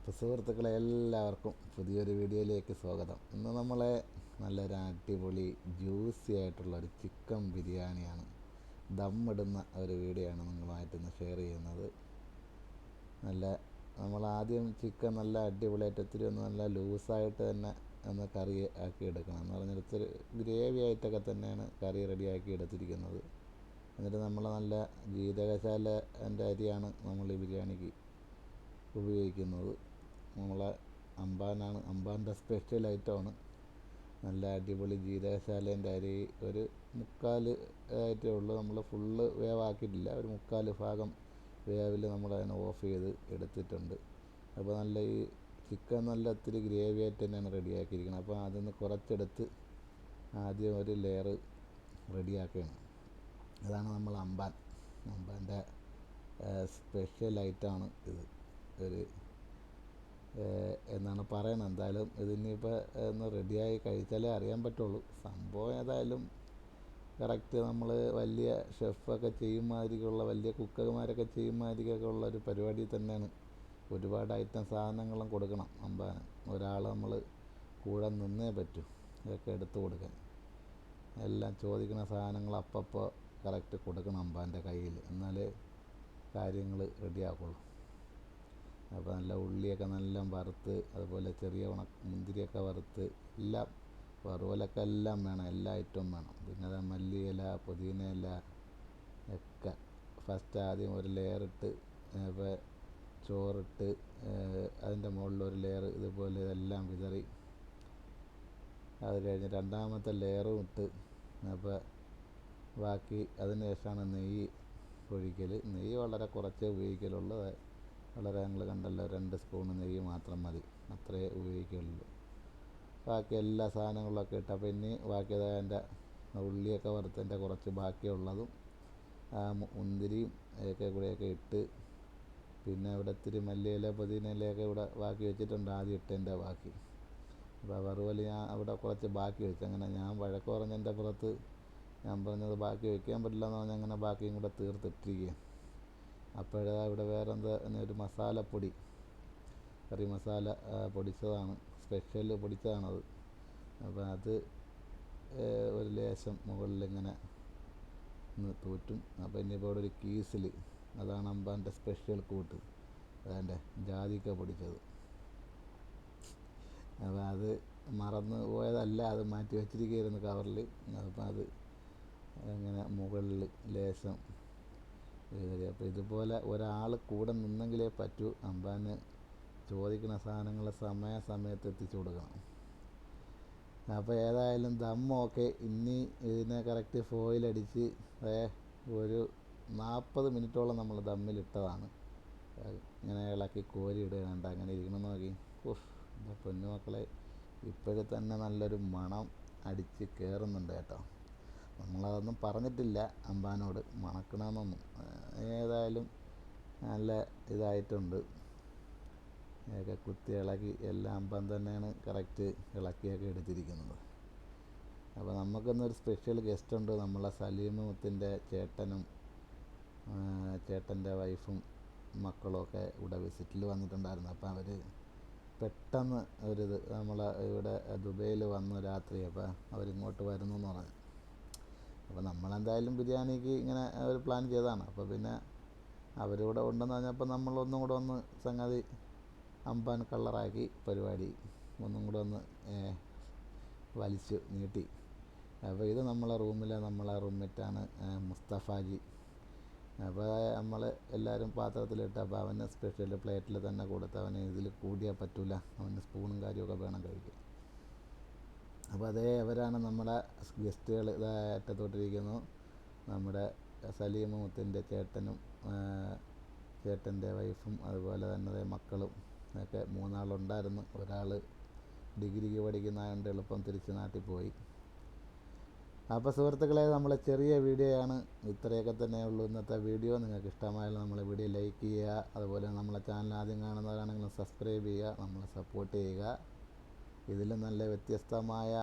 അപ്പോൾ സുഹൃത്തുക്കളെ എല്ലാവർക്കും പുതിയൊരു വീഡിയോയിലേക്ക് സ്വാഗതം. ഇന്ന് നമ്മളെ നല്ലൊരു അടിപൊളി ജ്യൂസി ആയിട്ടുള്ള ഒരു ചിക്കൻ ബിരിയാണിയാണ് ദമ്മിടുന്ന ഒരു വീഡിയോ ആണ് നിങ്ങളുമായിട്ട് ഇന്ന് ഷെയർ ചെയ്യുന്നത്. നല്ല നമ്മൾ ആദ്യം ചിക്കൻ നല്ല അടിപൊളിയായിട്ട് ഒത്തിരി ഒന്ന് നല്ല ലൂസായിട്ട് തന്നെ ഒന്ന് കറി ആക്കി എടുക്കണം എന്ന് പറഞ്ഞാൽ ഒത്തിരി ഗ്രേവി ആയിട്ടൊക്കെ തന്നെയാണ് കറി റെഡിയാക്കി എടുത്തിരിക്കുന്നത്. എന്നിട്ട് നമ്മൾ നല്ല ജീരകശാല എന്റെ അരിയാണ് നമ്മൾ ഈ ബിരിയാണിക്ക് ഉപയോഗിക്കുന്നത്. നമ്മളെ അമ്പാനാണ് അമ്പാന്റെ സ്പെഷ്യൽ ഐറ്റമാണ്. നല്ല അടിപൊളി ജീരകശാലേന്റെ അരി ഒരു മുക്കാൽ ആയിട്ടേ ഉള്ളൂ. നമ്മൾ ഫുള്ള് വേവാക്കിയിട്ടില്ല. ഒരു മുക്കാൽ ഭാഗം വേവിൽ നമ്മൾ അതിനെ ഓഫ് ചെയ്ത് എടുത്തിട്ടുണ്ട്. അപ്പോൾ നല്ല ഈ ചിക്കൻ നല്ല ഒത്തിരി ഗ്രേവി ആയിട്ട് തന്നെയാണ് റെഡിയാക്കിയിരിക്കുന്നത്. അപ്പോൾ അതിൽ നിന്ന് കുറച്ചെടുത്ത് ആദ്യം ഒരു ലെയർ റെഡിയാക്കുകയാണ്. അതാണ് നമ്മൾ അമ്പാൻ. അമ്പാന്റെ സ്പെഷ്യൽ ഐറ്റമാണ് ഇത്. ഒരു എന്നാണ് പറയണത് എന്തായാലും ഇതിനിപ്പോൾ ഒന്ന് റെഡിയായി കഴിച്ചാലേ അറിയാൻ പറ്റുള്ളൂ. സംഭവം ഏതായാലും കറക്റ്റ് നമ്മൾ വലിയ ഷെഫൊക്കെ ചെയ്യുമാതിരിക്കുള്ള വലിയ കുക്കർമാരൊക്കെ ചെയ്യുമാതിരിക്കൊക്കെ ഉള്ള ഒരു പരിപാടി തന്നെയാണ്. ഒരുപാട് ഐറ്റം സാധനങ്ങളും കൊടുക്കണം. അമ്പാന് ഒരാൾ നമ്മൾ കൂടെ നിന്നേ പറ്റൂ. ഇതൊക്കെ എടുത്തു കൊടുക്കാൻ. എല്ലാം ചോദിക്കുന്ന സാധനങ്ങൾ അപ്പപ്പോൾ കറക്റ്റ് കൊടുക്കണം അമ്പാന്റെ കയ്യിൽ എന്നാലേ കാര്യങ്ങൾ റെഡിയാക്കുള്ളൂ അപ്പോൾ നല്ല ഉള്ളിയൊക്കെ നല്ല വറുത്ത് അതുപോലെ ചെറിയ ഉണ മുന്തിരിയൊക്കെ വറുത്ത് എല്ലാം വറുവലൊക്കെ എല്ലാം വേണം എല്ലാ ഐറ്റവും വേണം. പിന്നെ അത് മല്ലിയില പുതിന ഇല ഒക്കെ. ഫസ്റ്റ് ആദ്യം ഒരു ലെയർ ഇട്ട് ഇപ്പോൾ ചോറിട്ട് അതിന്റെ മുകളിൽ ഒരു ലെയർ ഇതുപോലെ ഇതെല്ലാം വിതറി. അത് കഴിഞ്ഞ് രണ്ടാമത്തെ ലെയറും ഇട്ട് അപ്പോൾ ബാക്കി അതിന് ശേഷമാണ് നെയ്യ് ഒഴിക്കൽ നെയ്യ് വളരെ കുറച്ചേ ഉപയോഗിക്കലുള്ളൂ. വളരെ ഞങ്ങൾ കണ്ടല്ലോ രണ്ട് സ്പൂൺ നെയ്യ് മാത്രം മതി. അത്രേ ഉപയോഗിക്കുള്ളൂ. ബാക്കി എല്ലാ സാധനങ്ങളൊക്കെ ഇട്ട് അപ്പോൾ ഇനി ബാക്കി അതിന്റെ ഉള്ളിയൊക്കെ വറുത്തതിന്റെ കുറച്ച് ബാക്കിയുള്ളതും ആ മുന്തിരിയും ഒക്കെ കൂടെയൊക്കെ ഇട്ട് പിന്നെ ഇവിടെ ഇത്തിരി മല്ലിയില പുതിനയിലൊക്കെ ഇവിടെ ബാക്കി വെച്ചിട്ടുണ്ട് ആദ്യം ഇട്ടതിന്റെ ബാക്കി. അപ്പോൾ വറുവൽ ഞാൻ അവിടെ കുറച്ച് ബാക്കി വെച്ചു. അങ്ങനെ ഞാൻ വഴക്ക് പറഞ്ഞതിന്റെ പുറത്ത് ഞാൻ പറഞ്ഞത് ബാക്കി വയ്ക്കാൻ പറ്റില്ല എന്ന് പറഞ്ഞാൽ അങ്ങനെ ബാക്കിയും കൂടെ തീർത്തിട്ടിരിക്കുക അപ്പോഴാ ഇവിടെ വേറെ എന്താ ഒരു മസാലപ്പൊടി കറി മസാല പൊടിച്ചതാണ്. സ്പെഷ്യൽ പൊടിച്ചതാണത്. അപ്പോൾ അത് ഒരു ലേശം മുകളിൽ ഇങ്ങനെ ഒന്ന് തൂറ്റും. അപ്പോൾ ഇനിയിപ്പോൾ ഇവിടെ ഒരു കീസിൽ അതാണ് അമ്പാന്റെ സ്പെഷ്യൽ കൂട്ട്. അതിന്റെ ജാതിക്ക പൊടിച്ചത്. അപ്പോൾ അത് മറന്ന് പോയതല്ല അത് മാറ്റി വെച്ചിരിക്കുകയായിരുന്നു കവറിൽ അപ്പോൾ അത് അങ്ങനെ മുകളിൽ ലേശം വിതറി അപ്പോൾ ഇതുപോലെ ഒരാൾ കൂടെ നിന്നെങ്കിലേ പറ്റൂ. അമ്പാന് ചോദിക്കുന്ന സാധനങ്ങൾ സമയാസമയത്ത് എത്തിച്ചു കൊടുക്കണം. അപ്പോൾ ഏതായാലും ദമ്മൊക്കെ ഇനി ഇതിനെ കറക്റ്റ് ഫോയിലടിച്ച് ഒരു നാൽപ്പത് മിനിറ്റോളം നമ്മൾ ദമ്മിലിട്ടതാണ് ഇങ്ങനെ ഇളക്കി കോരി വേണ്ട അങ്ങനെ ഇരിക്കണം നോക്കി. ഉഫ് എന്റെ പൊന്നുമക്കളെ ഇപ്പോഴും തന്നെ നല്ലൊരു മണം അടിച്ച് കയറുന്നുണ്ട് കേട്ടോ. നമ്മളതൊന്നും പറഞ്ഞിട്ടില്ല അമ്പാനോട്. മണക്കണമെന്നൊന്നും ഏതായാലും നല്ല ഇതായിട്ടുണ്ട്. ഒക്കെ കുത്തി ഇളക്കി എല്ലാം അമ്പാൻ തന്നെയാണ് കറക്റ്റ് ഇളക്കിയൊക്കെ എടുത്തിരിക്കുന്നത്. അപ്പോൾ നമുക്കിന്നൊരു സ്പെഷ്യൽ ഗസ്റ്റ് ഉണ്ട്. നമ്മളെ സലീമുത്തിന്റെ ചേട്ടനും ചേട്ടന്റെ വൈഫും മക്കളൊക്കെ ഇവിടെ വിസിറ്റിൽ വന്നിട്ടുണ്ടായിരുന്നു. അപ്പോൾ അവർ പെട്ടെന്ന് ഒരു നമ്മളെ ഇവിടെ ദുബൈയിൽ വന്നു രാത്രി. അപ്പോൾ അവരിങ്ങോട്ട് വരുന്നു എന്ന് പറഞ്ഞു. അപ്പോൾ നമ്മളെന്തായാലും ബിരിയാണിക്ക് ഇങ്ങനെ ഒരു പ്ലാൻ ചെയ്തതാണ്. അപ്പോൾ പിന്നെ അവരിവിടെ ഉണ്ടെന്ന് പറഞ്ഞപ്പോൾ നമ്മളൊന്നും കൂടെ ഒന്ന് സംഗതി അമ്പാൻ കളറാക്കി പരിപാടി ഒന്നും കൂടെ ഒന്ന് വലിച്ചു നീട്ടി. അപ്പോൾ ഇത് നമ്മളെ റൂമിലെ നമ്മളെ റൂംമേറ്റാണ് മുസ്തഫാജി. അപ്പോൾ നമ്മൾ എല്ലാവരും പാത്രത്തിലിട്ട് അപ്പോൾ അവന് സ്പെഷ്യൽ പ്ലേറ്റിൽ തന്നെ കൊടുത്ത് അവന് ഇതിൽ കൂടിയാൽ പറ്റില്ല അവന് സ്പൂണും കാര്യമൊക്കെ വേണം കഴിക്കാൻ. അപ്പോൾ അതേ അവരാണ് നമ്മുടെ ഗസ്റ്റുകൾ ഇതാ അറ്റത്തോട്ടിരിക്കുന്നു നമ്മുടെ സലീം മുത്തിന്റെ ചേട്ടനും ചേട്ടന്റെ വൈഫും അതുപോലെ തന്നെ മക്കളും ഒക്കെ മൂന്നാളുണ്ടായിരുന്നു. ഒരാൾ ഡിഗ്രിക്ക് പഠിക്കുന്നതുകൊണ്ട് എളുപ്പം തിരിച്ച് നാട്ടിൽ പോയി. അപ്പോൾ സുഹൃത്തുക്കളെ നമ്മളെ ചെറിയ വീഡിയോയാണ് ഇത്രയൊക്കെ തന്നെ ഉള്ളൂ ഇന്നത്തെ വീഡിയോ. നിങ്ങൾക്ക് ഇഷ്ടമായാലും നമ്മളെ വീഡിയോ ലൈക്ക് ചെയ്യുക അതുപോലെ നമ്മളെ ചാനൽ ആദ്യം കാണുന്നവരാണെങ്കിലും സബ്സ്ക്രൈബ് ചെയ്യുക നമ്മളെ സപ്പോർട്ട് ചെയ്യുക. ഇതിലും നല്ല വ്യത്യസ്തമായ